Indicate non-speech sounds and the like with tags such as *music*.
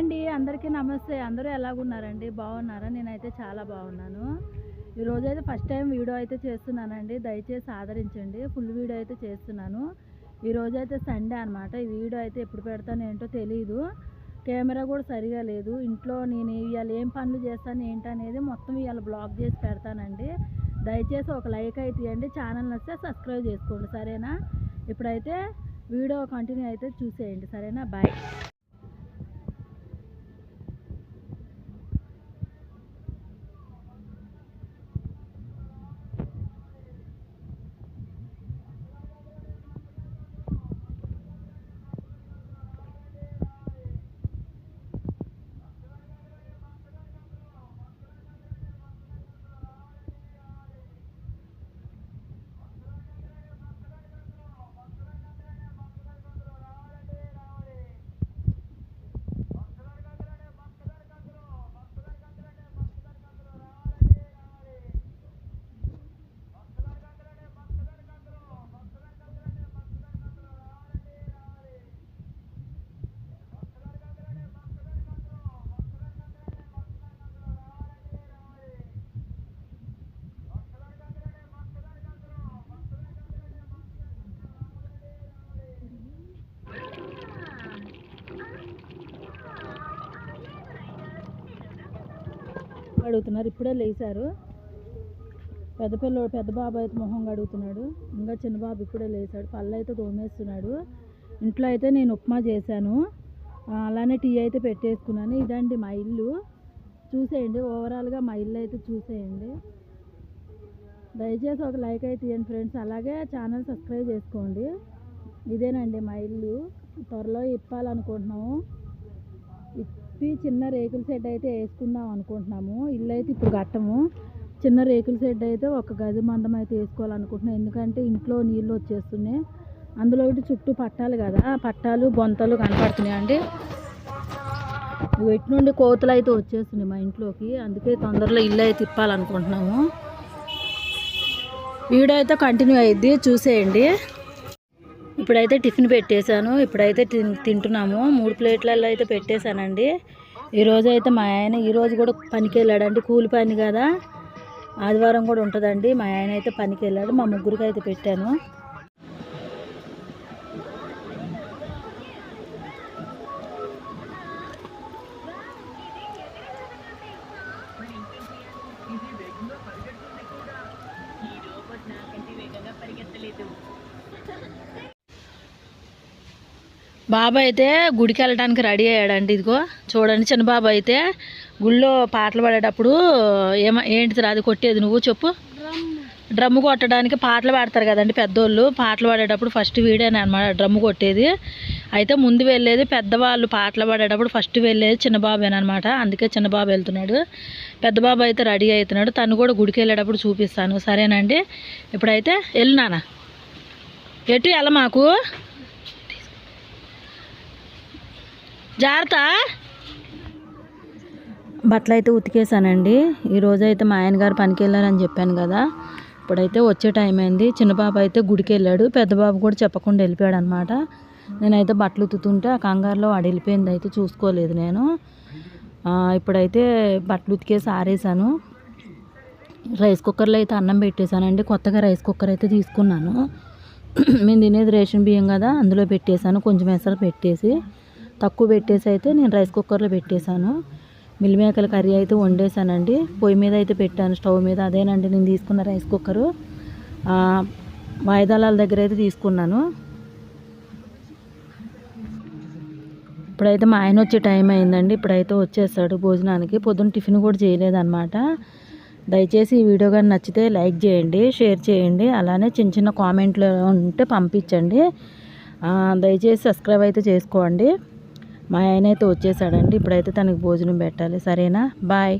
అండి అందరికీ నమస్తే. అందరూ ఎలాగున్నారండి? బాగున్నారా? నేనైతే చాలా బాగున్నాను. ఈరోజు అయితే ఫస్ట్ టైం వీడియో అయితే చేస్తున్నానండి. దయచేసి ఆదరించండి. ఫుల్ వీడియో అయితే చేస్తున్నాను. ఈరోజు అయితే సండే అనమాట ఈ వీడియో అయితే ఎప్పుడు పెడతాను ఏంటో తెలియదు కెమెరా కూడా సరిగా లేదు. ఇంట్లో నేను ఇవాళ ఏం పనులు చేస్తాను ఏంటనేది మొత్తం ఇవాళ బ్లాగ్ చేసి పెడతానండి. దయచేసి ఒక లైక్ అయితే ఇవ్వండి ఛానల్ నచ్చితే సబ్స్క్రైబ్ చేసుకోండి. సరేనా? ఇప్పుడైతే వీడియో కంటిన్యూ అయితే చూసేయండి. సరేనా? బాయ్. అడుగుతున్నారు. ఇప్పుడే లేచారు. పెద్ద పిల్లోడు పెద్ద బాబు అయితే మొహం అడుగుతున్నాడు ఇంకా చిన్న బాబు ఇప్పుడే లేచాడు. పళ్ళు అయితే తోమేస్తున్నాడు. ఇంట్లో అయితే నేను ఉప్మా చేశాను. అలానే టీ అయితే పెట్టేసుకున్నాను. ఇదండి మా ఇల్లు. చూసేయండి. ఓవరాల్గా మా ఇల్లు అయితే చూసేయండి. దయచేసి ఒక లైక్ అయితే ఇవ్వండి ఫ్రెండ్స్. అలాగే ఛానల్ సబ్స్క్రైబ్ చేసుకోండి. ఇదేనండి మా ఇల్లు. త్వరలో ఇప్పాలనుకుంటున్నాము. ఇప్పి చిన్న రేకుల షెడ్ అయితే వేసుకుందాం అనుకుంటున్నాము. ఇల్లు అయితే ఇప్పుడు కట్టము. చిన్న రేకుల షెడ్ అయితే ఒక గది మందం అయితే వేసుకోవాలనుకుంటున్నాం. ఎందుకంటే ఇంట్లో నీళ్ళు వచ్చేస్తున్నాయి. అందులో ఒకటి చుట్టూ పట్టాలు కదా. పట్టాలు బొంతలు కనపడుతున్నాయి అండి. ఇటు నుండి కోతులు అయితే వచ్చేస్తున్నాయి మా ఇంట్లోకి. అందుకే తొందరలో ఇల్లు అయితే తిప్పాలనుకుంటున్నాము. వీడియో అయితే కంటిన్యూ అయ్యిద్ది. చూసేయండి. ఇప్పుడైతే టిఫిన్ పెట్టేశాను. ఇప్పుడైతే తి తింటున్నాము. మూడు ప్లేట్లలో అయితే పెట్టేశానండి. ఈరోజు అయితే మా ఆయన ఈరోజు కూడా పనికి వెళ్ళాడండి. కూలి పని కదా. ఆదివారం కూడా ఉంటుందండి. మా ఆయన అయితే పనికి వెళ్ళాడు. మా ముగ్గురికి అయితే పెట్టాను. బాబు అయితే గుడికి వెళ్ళడానికి రెడీ అయ్యాడండి ఇదిగో. చూడండి చిన్న బాబు అయితే గుళ్ళో పాటలు పాడేటప్పుడు ఏమ ఏంటిది అది కొట్టేది నువ్వు చెప్పు. డ్రమ్ము కొట్టడానికి పాటలు పాడతారు కదండి పెద్దోళ్ళు. పాటలు పాడేటప్పుడు ఫస్ట్ వీడేనే అనమాట డ్రమ్ము కొట్టేది. అయితే ముందు వెళ్ళేది పెద్దవాళ్ళు పాటలు పాడేటప్పుడు ఫస్ట్ వెళ్ళేది చిన్నబాబేనమాట అందుకే చిన్నబాబు వెళ్తున్నాడు. పెద్ద బాబు అయితే రెడీ అవుతున్నాడు. తను కూడా గుడికి వెళ్ళేటప్పుడు చూపిస్తాను. సరేనండి? ఇప్పుడైతే వెళ్ళినానా ఎటు వెళ్ళ మాకు? జాగ్రత్త. బట్టలు అయితే ఉతికేసానండి. ఈరోజు అయితే మా ఆయన గారు పనికి వెళ్ళారని చెప్పాను కదా. ఇప్పుడైతే వచ్చే టైం అయింది. చిన్న పాప అయితే గుడికి వెళ్ళాడు. పెద్ద బాబు కూడా చెప్పకుండా వెళ్ళిపోయాడు అనమాట నేనైతే బట్టలు ఉతుకుతుంటే ఆ కంగారులో వాడు వెళ్ళిపోయింది అయితే చూసుకోలేదు నేను. ఇప్పుడైతే బట్టలు ఉతికేసి ఆరేసాను రైస్ కుక్కర్లో అయితే అన్నం పెట్టేశానండి. కొత్తగా రైస్ కుక్కర్ అయితే తీసుకున్నాను. *clears throat* మేము తినేది రేషన్ బియ్యం కదా అందులో పెట్టేశాను. కొంచెం ఎసరు పెట్టేసి తక్కువ పెట్టేసి అయితే నేను రైస్ కుక్కర్లో పెట్టేశాను. మిల్లిమేకల కర్రీ అయితే వండేసానండి పొయ్యి మీద అయితే పెట్టాను స్టవ్ మీద. అదేనండి నేను తీసుకున్న రైస్ కుక్కరు. వాయిదాల దగ్గర అయితే తీసుకున్నాను. ఇప్పుడైతే మా ఆయన వచ్చే టైం అయిందండి. ఇప్పుడైతే వచ్చేసాడు భోజనానికి. పొద్దున్న టిఫిన్ కూడా చేయలేదన్నమాట. దయచేసి ఈ వీడియో కానీ నచ్చితే లైక్ చేయండి షేర్ చేయండి అలానే చిన్న చిన్న కామెంట్లు ఉంటే పంపించండి. దయచేసి సబ్స్క్రైబ్ అయితే చేసుకోండి. మా ఆయన అయితే వచ్చేసాడండి. ఇప్పుడైతే తనకి భోజనం పెట్టాలి. సరేనా? బాయ్.